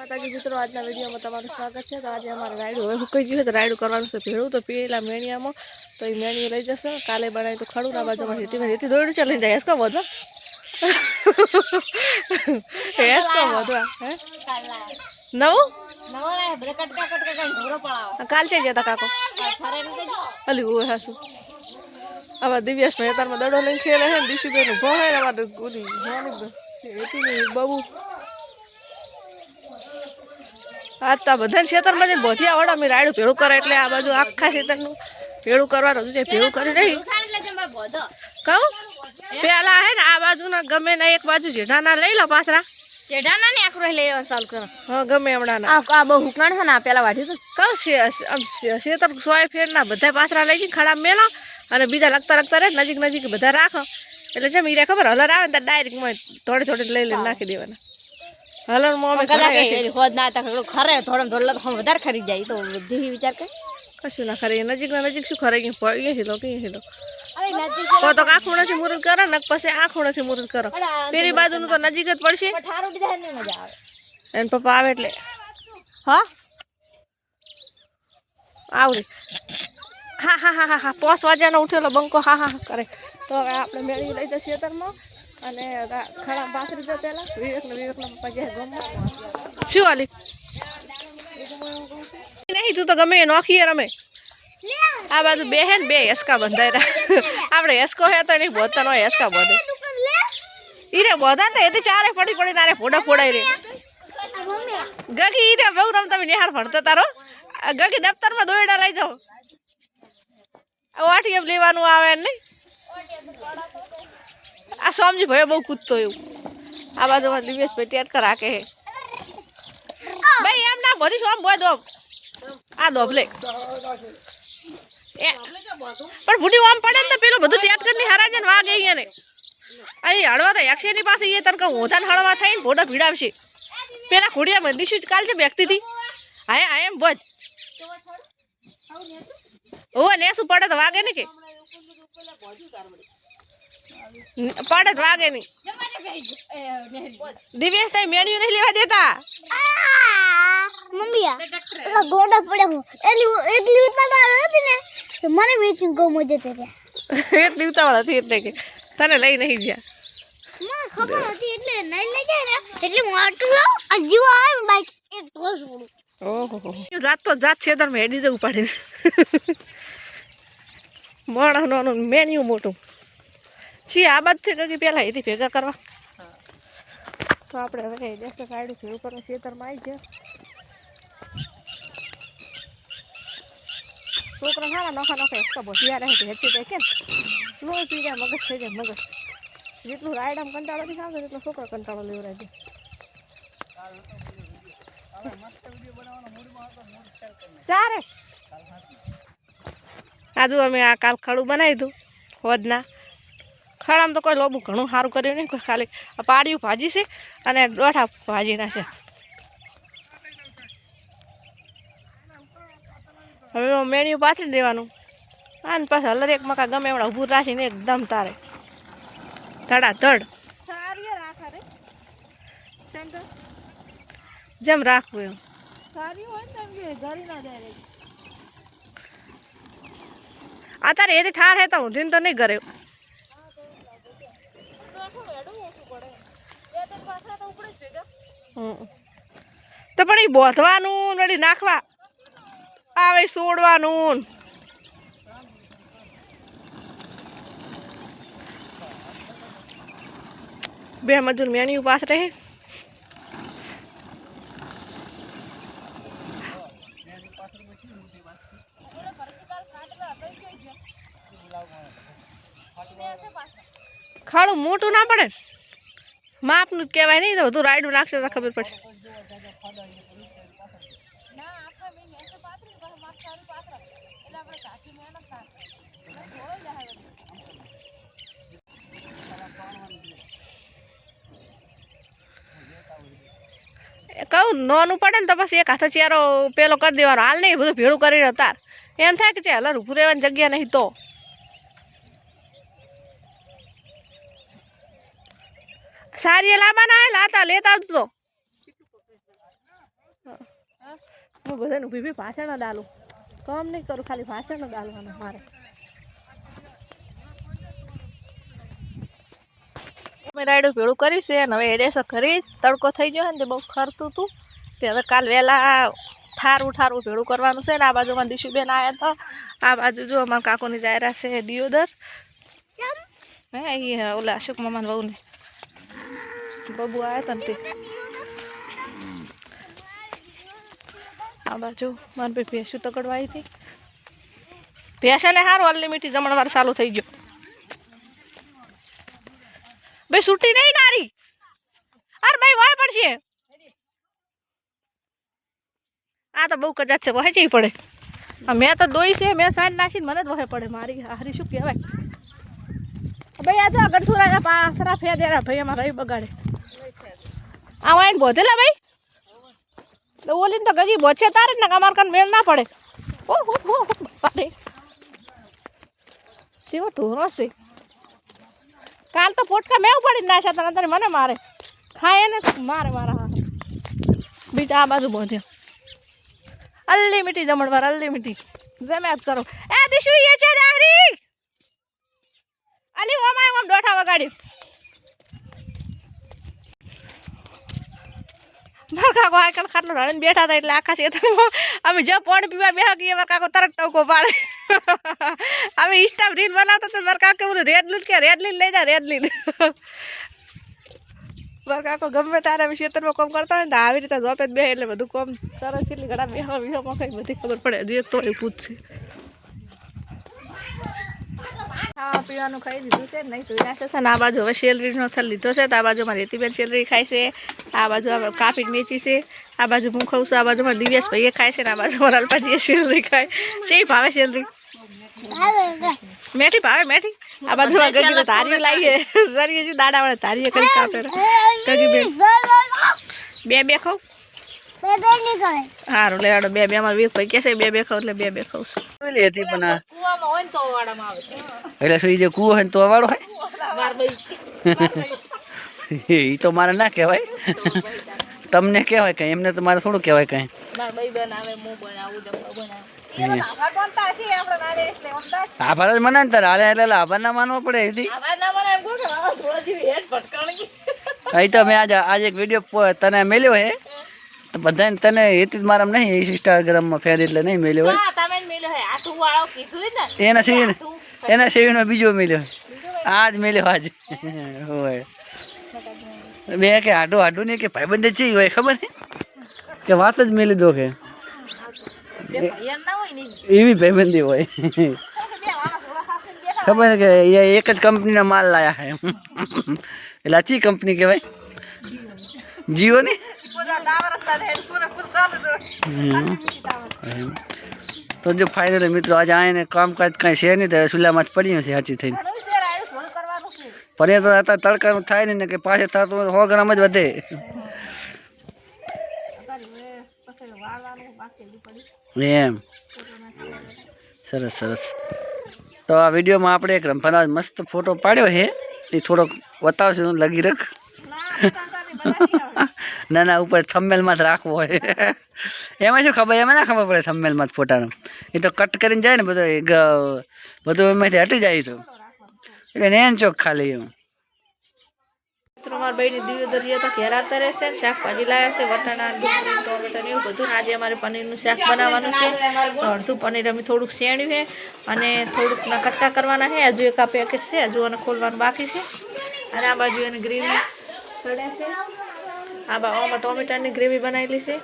માતાજી મિત્રો, આજના વિડીયોમાં તમારું સ્વાગત છે. તો આજે અમારે રાયડું હવે સુકાઈ ગયું તો રાયડું કરવાનું છે ભેળું. તો પેલા મેણિયામાં, તો એ મેણી લઈ જશે. કાલે બનાવી તો ખડું, ના બાજુમાં રેતી રેતી દોડું ચાલી. જાય હેસકો બધો હેસકો બધો હે? નવું? કાલ છે જતા કાકો. અલી, ઓય હાસુ. આવા દિવ્યાસ મહેતારમાં દડો લઈને ખેલે છે દિશુભાઈ નું ભણે અમારે બહુ આ તો બધાને ખેતરમાં જઈને બોધિયા વડા અમે રાયડું ભેળું કરે એટલે આ બાજુ આખા ખેતરનું ભેળું કરવાનું છે ભેળું કરી નહીં. કહું? પેલા હે ને આ બાજુના ગમે ના એક બાજુ જેઠાના લઈ લો પાથરા. ચેડાના ને આખરો લેવાનું ચાલુ કરો. હા ગમે હમણાં આ બહુ હુકાણ છે ને આ પેલા વાઢી તો કહું ખેતર સોય ફેરના બધા પાથરા લઈ જઈને ખડા મેલો અને બીજા લગતા લગતા રહે નજીક નજીક બધા રાખો. એટલે જેમ હીરા ખબર હલર આવે ને ડાયરેક્ટ થોડે થોડે લઈ લઈને નાખી દેવાના. હલરમાં મોમે એ હોદ ના તા ખરો થોડમ થોડો તો વધારે ખરી જાય તો બુદ્ધિ વિચાર કે કશું ના ખરે નજીક ના નજીક શું ખરે કે પડી હેલો કે હેલો. કો તો આખું નથી મુરત કરો ને પછી આખું નથી મુરત કરો. પેલી બાજુનું તો નજીક જ પડશે. ઠારું દીધા ને મજા આવે. એને પપ્પા આવે એટલે. હા? આવડે હા હા હા હા હા પોસ વાગ્યાનો ઉઠેલો બંકો હા હા કરે. તો આપણે મેળવી લઈ જશે ખેતરમાં અને ખડા પાથરી દો પેલા વિવેક ને વિવેક ના પપ્પા ગયા ગામમાં શું વાલી નહીં, તું તો ગમે એ નોખીએ રમે. આ બાજુ બે હે ને, બે હેસકા બંધાય આપણે હેસકો હે તો નહીં બોધતા નો હેસકા બોધે. ઈરે બોધા ને તો ચારે પડી પડી નારે ફોડા ફોડાઈ રે. ગગી, ઈરે બહુ રમતા નિહાળ ભણતો તારો. ગગી દફતરમાં દોયડા લઈ જાઓ. વાટી એમ લેવાનું આવે ને આ સોમજી ભાઈ? બહુ કૂદતો એવું. આ દિવ્યેશભાઈ ટેટ કર રાખે હે ભાઈ, એમ ના બધી સોમ બોય દોબ? આ દોબ લે. પણ ભૂડી ઓમ પડે ને પેલું બધું ટેટ કરીને હરાજે ને વાગે અહીંયા ને. અહીં હળવા તો યક્ષીની પાસે એ તને કહું ઓધાન હળવા થાય ને ભોડા ભીડાવશે. પેલા ઘોડિયા દીશું કાલ છે વ્યક્તિથી હતી? હા હા એમ બોજ ઓ નેસું પડે તો વાગે ને કે? ન- પડે તો વાગે નહીં. દિવ્યેશ તઈ મેણ્યું નહીં લેવા દેતા? મમ્મી આ ગોડા પડે હું. એટલી એટલી ઉતાવળ હતી ને તો મને વેચીને ગૌ મજે હતી એટલી ઉતાવળ હતી એટલે કે તને લઈ નહીં ગયા. મને ખબર હતી એટલે નહીં લઈ જાય ને એટલે હું આટલું આ જીવો આવે બાઈક એક ટોસ ઉડું ઓહો. જાત તો જાત છે તમે હેડી જવું પડે. માણસનું મેન્યુ મોટું. છી આ બાજુથી કઈ પહેલાં એથી ભેગા કરવા. તો આપણે હવે દેશે કાઢ્યું કરવા ખેતરમાં આવી ગયા. છોકરા સારા નોખા નોખા એકતા બોધિયા રહે હેતી કઈ કેમ? પી જાય મગજ થઈ જાય મગજ. જેટલું રાયડામ કંટાળો નથી આવતો એટલો છોકરો કંટાળો લેવડાય છે. ચારે આજુ અમે આ કાલ ખડું બનાવી દઉં હોદના. ખડામાં તો કોઈ લોબું ઘણું સારું કર્યું નહીં કોઈ ખાલી આ પાડિયું ભાજી છે અને દોઠા ભાજીના છે. હવે મેણ્યું પાથરી દેવાનું. અને પાછા હલર એક મકા ગમે એમણે ઊભું રાખીને એકદમ તારે. ધડાધડ જેમ રાખવું એમ. આ તારે એથી ઠાર હે તો ઊંધીને તો નહીં કરે હમ. તો પણ એ બોધવાનું વળી નાખવા. આવે સોડવાનું બે મજૂર મેણ્યું પાસ રહે. ખાડું મોટું ના પડે. ને. માપનું જ કહેવાય નહીં તો બધું રાયડું નાખશે તો ખબર પડશે. એ કહું, નોનું પડે ને તો પછી એક હાથે ચેરો પેલો કરી દેવાનો. હાલ નહીં, બધું ભેળું કરીને તાર એમ થાય કે ચાલ ઊભું રહેવાની જગ્યા નહીં તો. સારી લાવવાના હે લાતા લેતા આવજો તો હું બધાને ઊભી ઊભી ભાષણ ડાલું. કામ નહીં કરું ખાલી ભાષણ ડાલવાનું મારે. અમે રાયડું ભેળું કર્યું છે અને હવે એડેસર કરી તડકો થઈ ગયો ને તે બહુ ખરતું હતું. તે હવે કાલ વહેલા ઠારું ઠારું ભેળું કરવાનું છે ને આ બાજુમાં દિશુબેન આવ્યા હતા. આ બાજુ જો અમારા કાકોની જાયરા છે દિયોદર. હે એ ઓલા અશોક મામાના વહુને. બબુ આવ્યા હતા ને તે. આ બાજુ મારી ભાઈ ભેંસું તકડવા આવી હતી. ભેંસાને સારું અનલિમિટેડ જમણવાર ચાલુ થઈ ગયો. ભાઈ છૂટી નહીં નારી અરે ભાઈ વાય પડશે. આ તો બહુ કજાત છે, વહે જઈ પડે. મેં તો દોઈ છે, મેં સાંજ નાખીને મને જ વહે પડે. મારી હારી શું કહેવાય? ભાઈ આ તો ગઠું રાજા પાસરા ફેર દેરા ભાઈ અમારા રહી બગાડે. આ વાઈન બોધેલા ભાઈ? તો ઓલીને તો ગગી બોચે તારે ને, અમાર કાન મેળ ના પડે. ઓ, હો હો ઢોરો છે. કાલ તો પોટકા મેવ પડી ના તને તને મને મારે. ખાય ને મારે મારા હા બીજા આ બાજુ બોધ્યા અનલિમિટેડ જમણવાર અનલિમિટેડ જમ્યા જ કરો. એ દિશુ, એ છે દાહરી. અલી ઓમાય ઓમ ડોઠા વગાડ્યું. મારા કાકો આકલ ખાટલો ઢાળીને બેઠા હતા એટલે આખા ખેતરમાં અમે જ્યાં પાણી પીવા બેહા ગઈએ મારા તરત ટવકો પાડે. અમે ઇન્સ્ટા રીલ બનાવતા તો મારા કાકો બોલું રેડ લીલ કે રેડ લીલ લઈ જા રેડ લીલ મારા ગમે તારે અમે ખેતરમાં કોમ કરતા હોય ને આવી રીતે જોપે જ બે એટલે બધું કોમ સરસ એટલે ઘણા બે બેહવા કંઈ બધી ખબર પડે. હજુ એક તો એ પૂછશે. ખાવા પીવાનું ખાઈ લીધું છે નહીં ધોઈ નાખે છે ને આ બાજુ હવે શેલરીનો થલ લીધો છે તો આ બાજુમાં રેતીબેન શેલરી ખાય છે. આ બાજુ કાપી મેચી છે. આ બાજુ હું ખાઉં છું આ બાજુમાં દિવ્યેશ ભાઈએ ખાય છે ને આ બાજુમાં અલ્પાજીએ શેલરી ખાય. છે ભાવે શેલરી મેઠી ભાવે મેઠી? આ બાજુ ગગી તો તારી લાવીએ. સરી દાડા વાળા તારીએ કરી કાપે ગગી બેન બે બે ખાઉં? સારું લેવાડો. બે બે માં વીક ભાઈ કહેશે બે બે ખાવ એટલે બે બે ખાઉં છું. પેલી હતી પણ કુવામાં હોય ને તો વાડામાં આવે. એટલે શું જે કૂવો હોય ને તો વાળો હોય? માર ભાઈ. એ તો મારે ના કહેવાય. તમને કહેવાય કઈ? એમને તો મારે થોડું કહેવાય કઈ. માર ભાઈ બનાવે હું બનાવું જમવા બનાવું. આભાર જ મને ને તારે. હાલે એટલે આભાર ના માનવો પડે એથી અહીં તો મેં આજે આજે એક વીડિયો તને મેલ્યો હે. બધાને તને એથી જ મારા નહીં ઇન્સ્ટાગ્રામમાં ફેર એટલે નહીં મેલ્યો હોય. હા તમે જ મેલ્યો હે આઠું વાળો કીધું ને? એના સિવાય એના સિવાયનો બીજો મેલ્યો આજ મેલ્યો આજ. હોય. બે કે હાડું હાડું નહીં કે ભાઈબંધ ચી હોય ખબર છે કે વાત જ મેલી દો કે. બે ભાઈયાન ના હોય ને એવી ભાઈબંધી હોય. ખબર છે કે એ એક જ કંપનીના માલ લાયા છે. એટલે આ ચી કંપની કહેવાય? જીઓ ની હમ. તો જો ફાઇનલ મિત્રો આજે આવીને કામકાજ કાંઈ છે નહીં તો હવે ચૂલામાં જ પડ્યું છે સાચી થઈને પણ એ તો અત્યારે તડકાનું થાય નહીં ને કે પાછે થતું હોય તો સો ગ્રામ જ વધે એમ સરસ સરસ તો આ વિડીયોમાં આપણે એક રંભાનો મસ્ત ફોટો પાડ્યો છે એ થોડોક બતાવશું લગી રખ ના ના ઉપર થંબેલમાં જ રાખવો હોય. એમાં શું ખબર? એમાં ના ખબર પડે થંબેલમાં જ ફોટાનો. એ તો કટ કરીને જાય ને બધું બધું એમાંથી હટી જાય તો. એટલે નેન ચોક ખાલી એમ. મારા ભાઈની દિવ્ય દરિયા તો શાકભાજી લાવ્યા છે, વટાણા એવું બધું આજે અમારે પનીરનું શાક બનાવવાનું છે. અડધું પનીર અમે થોડુંક શેણ્યું અને થોડુંક ના કટકા કરવાના છે. હજુ એક આ પેકેટ છે, હજુ એને ખોલવાનું બાકી છે. અને આ બાજુ એને ગ્રીન સડ્યા છે. આ બા આમાં ટોમેટાની ગ્રેવી બનાવેલી છે.